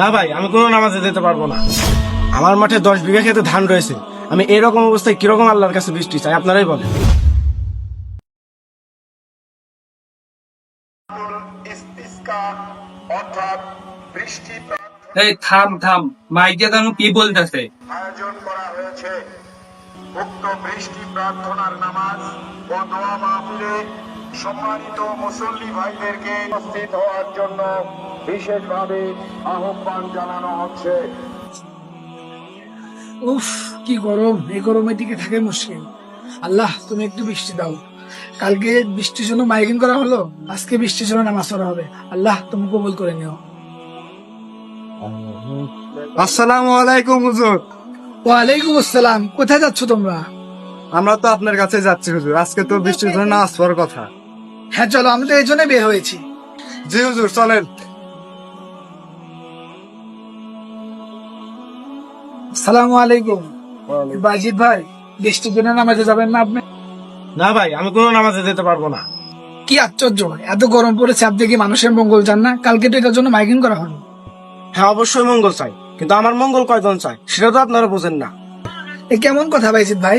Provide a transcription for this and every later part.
না ভাই আমি কোনো নামাজে যেতে পারব না। আমার মাঠে দশ বিঘা খেতে ধান রয়েছে। আমি এরকম অবস্থায় কীরকম আল্লাহর কাছে বৃষ্টি চাই আপনারাই বলেন। ইস্তিস্কা অর্থাৎ বৃষ্টি প্রার্থনা এই থাম থাম মাইকে কেন কি বলতেছে? আয়োজন করা হয়েছে। উক্ত বৃষ্টি প্রার্থনার নামাজ ও দোয়া মাহফিলে সম্মানিত মুসল্লি ভাইদেরকে উপস্থিত হওয়ার জন্য বিশেষভাবে আহ্বান জানানো হচ্ছে। উফ কি গরম এই গরমে টিকে থাকে মুশকিল। আল্লাহ তুমি একটু বৃষ্টি দাও। কালকে বৃষ্টির জন্য মাইকিং করা হলো আজকে বৃষ্টির জন্য নামাজ পড়া হবে। আল্লাহ তুমি কবুল করে নিও। আসসালামু আলাইকুম হুজুর। ওয়ালাইকুম আসসালাম। কোথায় যাচ্ছ তোমরা? আমরা তো আপনার কাছে যাচ্ছি হুজুর। আজকে তো বৃষ্টির জন্য নামাজ পড়ার কথা। হ্যাঁ চলো আমি তো এই জন্য বের হয়েছি। জি হুজুর চলেন। সালাম আলাইকুম। বাজিদ ভাই বৃষ্টির জন্য নামাজে যাবেন না আপনি? না ভাই আমি কোনো নামাজে যেতে পারব না। কি আশ্চর্য এত গরম পড়েছে আপনি কি মানুষের মঙ্গল চান না? কালকে তো এটার জন্য মাইকিং করা হলো। হ্যাঁ অবশ্যই মঙ্গল চাই কিন্তু আমার মঙ্গল কয়জন চাই সেটা তো আপনারা বোঝেন না। এ কেমন কথা বাইজিদ ভাই?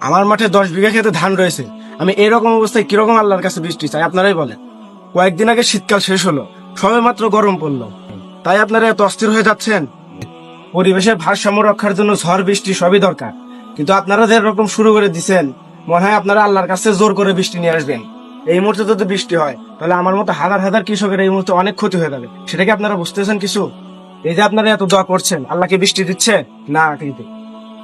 আমার মাঠে দশ বিঘা খেতে ধান রয়েছে আমি এরকম অবস্থায় কীরকম আল্লাহর কাছে বৃষ্টি চাই? আপনারাই বলেন। কয়েকদিন আগে শীতকাল শেষ হলো সবে মাত্র গরম পড়ল। তাই আপনারা এত অস্থির হয়ে যাচ্ছেন? পরিবেশের ভারসাম্য রক্ষার জন্য ঝড়, বৃষ্টি সবই দরকার। কিন্তু আপনারা যে এরকম শুরু করে দিছেন, মনে হয় আপনারা আল্লাহর কাছে জোর করে বৃষ্টি নিয়ে আসবেন। এই মুহূর্তে যদি বৃষ্টি হয়, তাহলে আমার মতো হাজার হাজার কৃষকের এই মুহূর্তে অনেক ক্ষতি হয়ে যাবে। সেটা কি আপনারা বুঝতেছেন কিছু? এই যে আপনারা এত দোয়া করছেন আল্লাহকে বৃষ্টি দিচ্ছে? না, কিন্তু।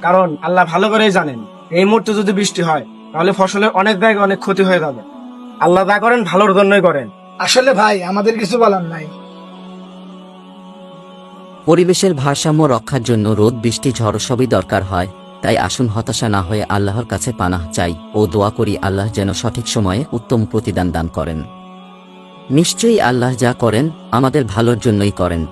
কারণ আল্লাহ ভালো করেই জানেন, এই মুহূর্তে যদি বৃষ্টি হয় তাহলে ফসলের অনেক জায়গায় অনেক ক্ষতি হয়ে যাবে। আল্লাহ যা করেন ভালোর জন্যই করেন। আসলে ভাই আমাদের কিছু বলার নাই। পরিবেশের ভারসাম্য রক্ষার জন্য রোদ বৃষ্টি ঝড় সবই দরকার হয়। তাই আসুন হতাশা না হয়ে আল্লাহর কাছে পানাহ চাই ও দোয়া করি আল্লাহ যেন সঠিক সময়ে উত্তম প্রতিদান দান করেন। নিশ্চয়ই আল্লাহ যা করেন আমাদের ভালোর জন্যই করেন।